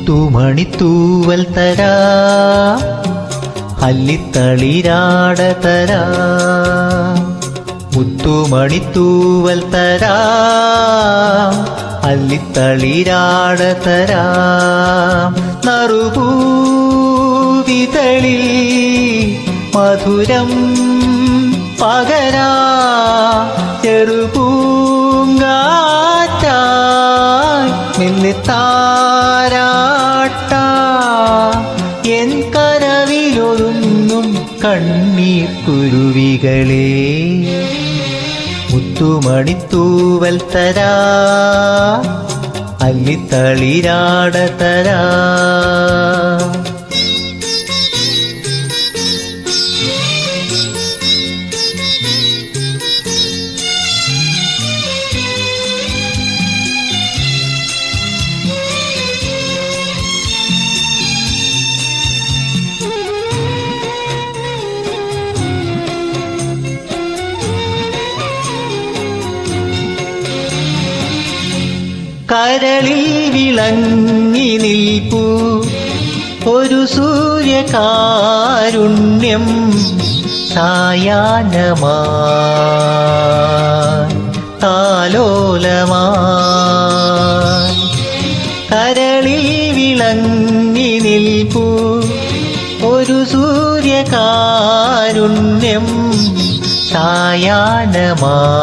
മുത്തുമണിത്തൂവൽ തരാ. അല്ലിത്തളിരാട തരാ. മുത്തുമണിത്തൂവൽ തരാ. അല്ലിത്തളിരാട തരാ. നറുപൂവിതളി മധുരം പകരാ. ചെറുപൂങ്കാറ്റായി മെല്ലിത്താരാട്ട കനവിലൊതുങ്ങും കണ്ണീർ കുരുവികളെ മുത്തുമണിത്തൂവൽ തരാ അല്ലിത്തളിരാട തരാ. കരളിൽ വിളങ്ങി നിൽപ്പൂ. ഒരു സൂര്യകാരുണ്യം സായാഹ്നമാ. താലോലമാ. കരളിൽ വിളങ്ങി നിൽപ്പൂ. ഒരു സൂര്യകാരുണ്യം സായാഹ്നമാ.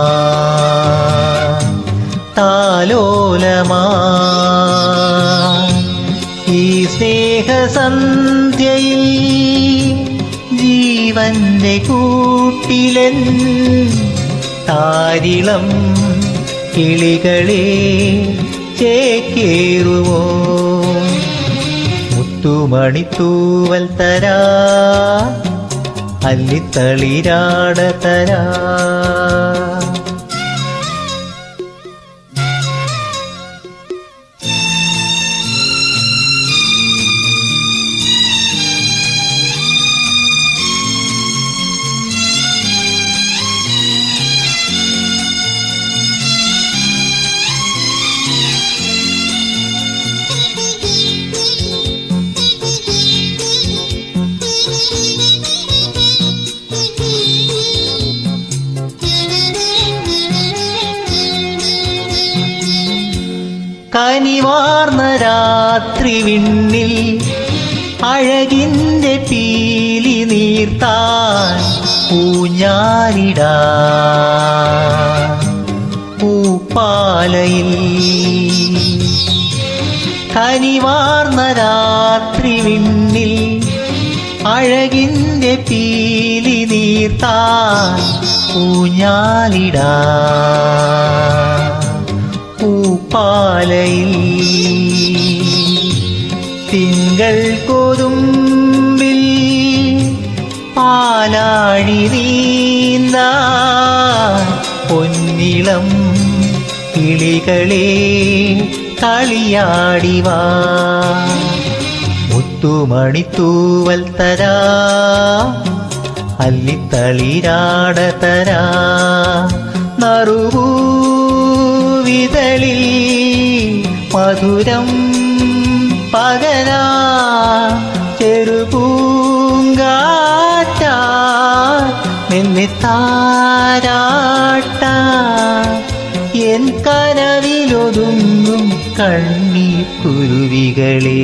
താലോലമാ ഈ സ്നേഹസന്ധ്യയിൽ ജീവന്റെ കൂട്ടിലൻ താരിളം കിളികളെ ചേക്കേറുവോ? മുത്തുമണിത്തൂവൽ തരാ അല്ലിത്തളിരാട തരാ. കനിവാർന്ന രാത്രി വിണ്ണിൽ അഴകിന്റെ പീലി നീർത്താൻ പൂഞ്ഞാരിടാ പൂപ്പാലയിൽ കനിവാർന്ന രാത്രി വിണ്ണിൽ അഴകിന്റെ പീലി നീർത്താൻ പൂഞ്ഞാലിടാ. പൂപ്പാലയിൽ തിങ്കൾ കൊതുമ്പിൽ പാലാഴി നീന്ത പൊന്നിളം കിളികളെ കളിയാടിവാ മുത്തുമണിത്തൂവൽ തരാ അല്ലിത്തളിരാട തരാ. നറുവിതളി മധുരം പകരാ ചെറുപൂങ്കാറ്റ നിന്നിത്താരാട്ട. എൻ കരവിലൊതുങ്ങും കണ്ണീർ കുരുവികളേ